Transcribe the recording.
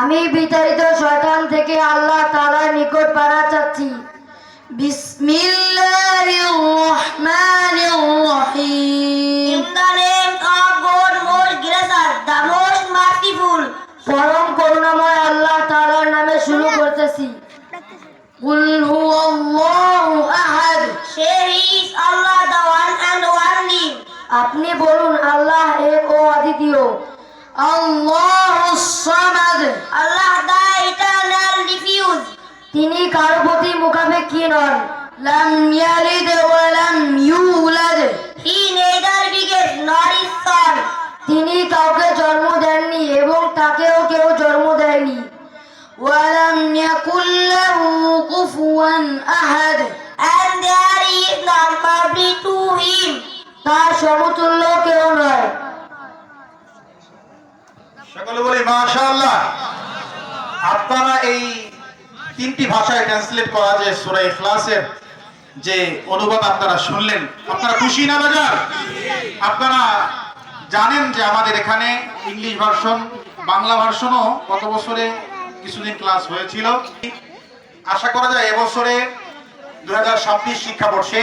আমি বিতাড়িত শয়তান থেকে আল্লাহ তালার নিকট পাড়া চাচ্ছি। বিসমিল্লাহির রহমানির রহিম. পরম করুণাময় আল্লাহ তাআলার নামে শুরু করতেছি। কুল হুয়াল্লাহু আহাদ। the one and আপনি বলুন আল্লাহ এক ও অদ্বিতীয় the eternal diffuse. তিনি কারও প্রতি মুখাপেক্ষী নন লাম ইয়ালিদ ওয়া লাম ইউলাদ He neither begat nor is son. তিনি কাউকে জন্ম দেননি এবং তাকেও কেউ জন্ম দেয়নি ওয়ালাম ইয়াকুল্লাহু কুফুয়ান আহাদ And there is none company to Him. তার সমতুল্য কেউ নয় সকলে বলি, মাশাআল্লাহ। আপনারা এই তিনটি ভাষায় ট্রান্সলেট করা যে সূরা ইখলাসের যে অনুবাদ আপনারা শুনলেন, আপনারা খুশি না বাজার? আপনারা জানেন যে আমাদের এখানে ইংলিশ ভার্সন, বাংলা ভার্সনও গত বছরে কিছুদিন ক্লাস হয়েছিল। আশা করা যায় এবছরে দু হাজার ছাব্বিশ শিক্ষাবর্ষে